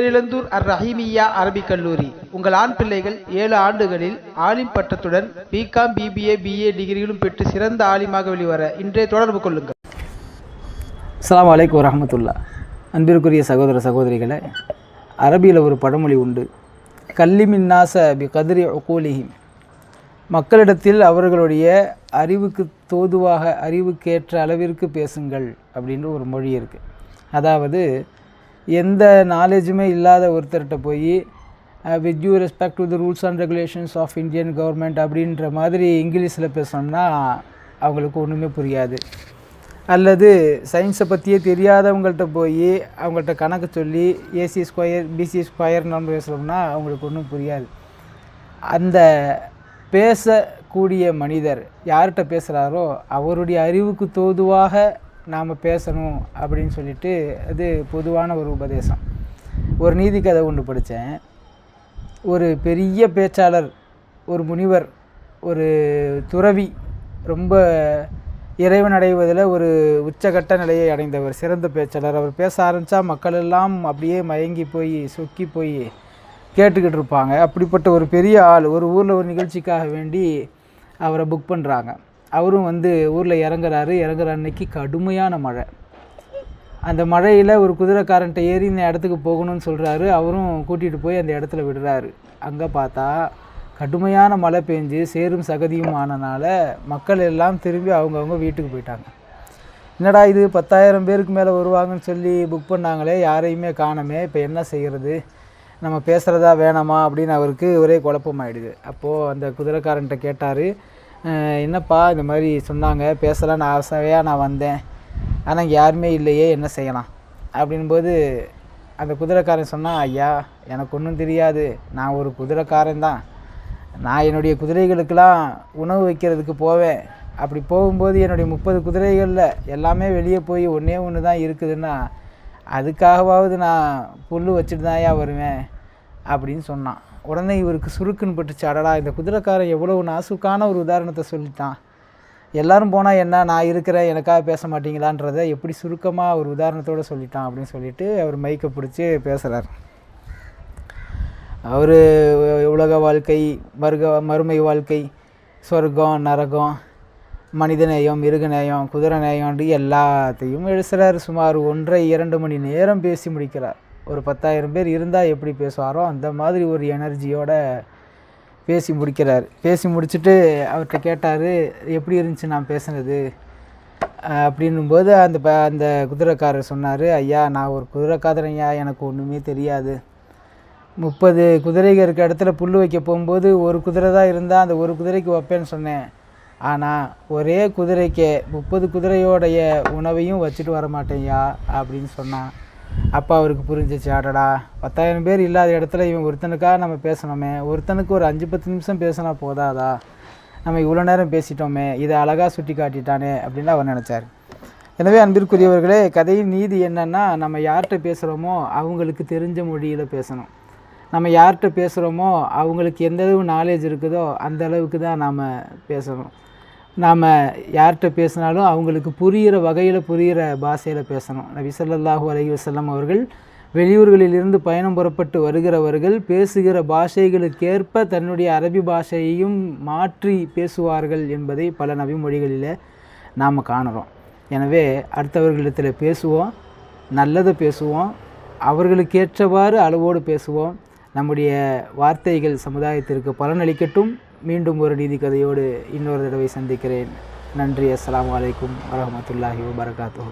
பேரிழந்தூர் அர் ரஹீமியா அரபிக் கல்லூரி. உங்கள் ஆண் பிள்ளைகள் ஏழு ஆண்டுகளில் ஆலிம் பட்டத்துடன் பிகாம் பிபிஏ பிஏ டிகிரிகளும் பெற்று சிறந்த ஆலிமாக வெளிவர இன்றைய தொடர்பு கொள்ளுங்கள். அஸ்லாம் வலைக்கம் வரஹமத்துல்லா. அன்பிற்குரிய சகோதர சகோதரிகளே அரபியில் ஒரு பழமொழி உண்டு. கல்லிமின்னாச பி கதிரி ஒகோலிஹிம் மக்களிடத்தில் அவர்களுடைய அறிவுக்கு தோதுவாக அறிவுக்கேற்ற அளவிற்கு பேசுங்கள் அப்படின்ற ஒரு மொழி இருக்குது அதாவது எந்த நாலேஜுமே இல்லாத ஒருத்தர்கிட்ட போய் with you respect to the rules and regulations of Indian government அப்படின்ற மாதிரி இங்கிலீஷில் பேசணும்னா அவங்களுக்கு ஒன்றுமே புரியாது. அல்லது சயின்ஸை பற்றியே தெரியாதவங்கள்ட்ட போய் அவங்கள்ட்ட கணக்கு சொல்லி ஏசி ஸ்கொயர் பிசி ஸ்கொயர் நம்ம பேசுகிறோம்னா அவங்களுக்கு ஒன்றும் புரியாது. அந்த பேசக்கூடிய மனிதர் யார்கிட்ட பேசுகிறாரோ அவருடைய அறிவுக்கு தோதுவாக நாம் பேசணும் அப்படின்னு சொல்லிட்டு அது பொதுவான ஒரு உபதேசம். ஒரு நீதி கதை ஒன்று படித்தேன். ஒரு பெரிய பேச்சாளர் ஒரு முனிவர் ஒரு துறவி ரொம்ப இறைவன் அடைவதில் ஒரு உச்சகட்ட நிலையை அடைந்தவர் சிறந்த பேச்சாளர். அவர் பேச ஆரம்பித்தா மக்கள் எல்லாம் அப்படியே மயங்கி போய் சொக்கி போய் கேட்டுக்கிட்டு இருப்பாங்க. அப்படிப்பட்ட ஒரு பெரிய ஆள் ஒரு ஊரில் ஒரு நிகழ்ச்சிக்காக வேண்டி அவரை புக் பண்ணுறாங்க அவரும் வந்து ஊரில் இறங்குறாரு. இறங்குற அன்னைக்கு கடுமையான மழை. அந்த மழையில் ஒரு குதிரைக்காரன்ட்ட ஏறி இந்த இடத்துக்கு போகணும்னு சொல்கிறாரு அவரும் கூட்டிகிட்டு போய் அந்த இடத்துல விடுறாரு. அங்கே பார்த்தா கடுமையான மழை பெஞ்சு சேரும் சகதியும் ஆனனால மக்கள் எல்லாம் திரும்பி அவங்கவுங்க வீட்டுக்கு போயிட்டாங்க. என்னடா இது? பத்தாயிரம் பேருக்கு மேலே வருவாங்கன்னு சொல்லி புக் பண்ணாங்களே யாரையுமே காணமே. இப்போ என்ன செய்கிறது நம்ம பேசுகிறதா வேணாமா? அப்படின்னு அவருக்கு ஒரே குழப்பமாயிடுது. அப்போது அந்த குதிரைக்காரன்ட்ட கேட்டார் என்னப்பா இந்த மாதிரி சொன்னாங்க? பேசலான்னு ஆசையாக நான் வந்தேன். ஆனால் இங்கே யாருமே இல்லையே என்ன செய்யலாம்? அப்படின்போது அந்த குதிரைக்காரன் சொன்னான் ஐயா எனக்கு ஒன்றும் தெரியாது. நான் ஒரு குதிரைக்காரன் தான். நான் என்னுடைய குதிரைகளுக்கெல்லாம் உணவு வைக்கிறதுக்கு போவேன். அப்படி போகும்போது என்னுடைய முப்பது குதிரைகளில் எல்லாமே வெளியே போய் ஒன்றே ஒன்று தான் இருக்குதுன்னா அதுக்காகவாவது நான் புல் வச்சுட்டு தான்யா வருவேன் அப்படின்னு சொன்னான். உடனே இவருக்கு சுருக்குன்னு பட்டுச்சு அடடா இந்த குதிரைக்காரன் எவ்வளோ நாசுக்கான ஒரு உதாரணத்தை சொல்லிட்டான். எல்லாரும் போனால் என்ன நான் இருக்கிறேன் எனக்காக பேச மாட்டீங்களான்றதை எப்படி சுருக்கமாக ஒரு உதாரணத்தோடு சொல்லிட்டான் அப்படின்னு சொல்லிட்டு அவர் மைக்கை பிடிச்சி பேசுகிறார் அவர் உலக வாழ்க்கை மருக மறுமை வாழ்க்கை சொர்க்கம் நரகம் மனிதநேயம் மிருகநேயம் குதிரை நேயம்ன்ட்டு எல்லாத்தையும் எழுசுகிறார் சுமார் ஒன்றரை இரண்டு மணி நேரம் பேசி முடிக்கிறார். ஒரு பத்தாயிரம் பேர் இருந்தால் எப்படி பேசுவாரோ அந்த மாதிரி ஒரு எனர்ஜியோட பேசி முடிக்கிறார். பேசி முடிச்சுட்டு அவர்கிட்ட கேட்டார் எப்படி இருந்துச்சு நான் பேசுனது? அப்படின்னும்போது அந்த ப அந்த குதிரைக்காரர் சொன்னார் ஐயா நான் ஒரு குதிரைக்காரரையா எனக்கு ஒன்றுமே தெரியாது. முப்பது குதிரைகள் இருக்க இடத்துல புல் வைக்க போகும்போது ஒரு குதிரை தான் இருந்தால் அந்த ஒரு குதிரைக்கு வைப்பேன்னு சொன்னேன். ஆனால் ஒரே குதிரைக்கு முப்பது குதிரையோடைய உணவையும் வச்சுட்டு வர மாட்டேன்யா அப்படின்னு சொன்னான். அப்போ அவருக்கு புரிஞ்சிச்சு ஆடடா. பத்தாயிரம் பேர் இல்லாத இடத்துல இவன் ஒருத்தனுக்காக நம்ம பேசணுமே. ஒருத்தனுக்கு ஒரு அஞ்சு பத்து நிமிஷம் பேசினா போதாதா? நம்ம இவ்வளோ நேரம் பேசிட்டோமே இதை அழகாக சுட்டி காட்டிட்டானே அப்படின்னு அவர் நினச்சார். எனவே அன்பிற்குரியவர்களே கதையின் நீதி என்னன்னா நம்ம யார்கிட்ட பேசுகிறோமோ அவங்களுக்கு தெரிஞ்ச மொழியில் பேசணும். நம்ம யார்கிட்ட பேசுகிறோமோ அவங்களுக்கு எந்த அளவு நாலேஜ் இருக்குதோ அந்த அளவுக்கு தான் நாம் பேசணும். நாம் யார்கிட்ட பேசினாலும் அவங்களுக்கு புரிகிற வகையில் புரிகிற பாஷையில் பேசணும். நபி சல்லாஹூ அலைஹி வசல்லம் அவர்கள் வெளியூர்களிலிருந்து பயணம் புறப்பட்டு வருகிறவர்கள் பேசுகிற பாஷைகளுக்கேற்ப தன்னுடைய அரபி பாஷையையும் மாற்றி பேசுவார்கள் என்பதை பல நபிமொழிகளில் நாம் காணுறோம். எனவே அடுத்தவர்களிடத்தில் பேசுவோம் நல்லதை பேசுவோம் அவர்களுக்கேற்றவாறு அளவோடு பேசுவோம். நம்முடைய வார்த்தைகள் சமுதாயத்திற்கு பலனளிக்கட்டும். மீண்டும் ஒரு நீதி கதையோடு இன்னொரு தடவை சந்திக்கிறேன். நன்றி. அஸ்லாம் அலைக்கும் வரமத்துல்லாஹி வரகாத்து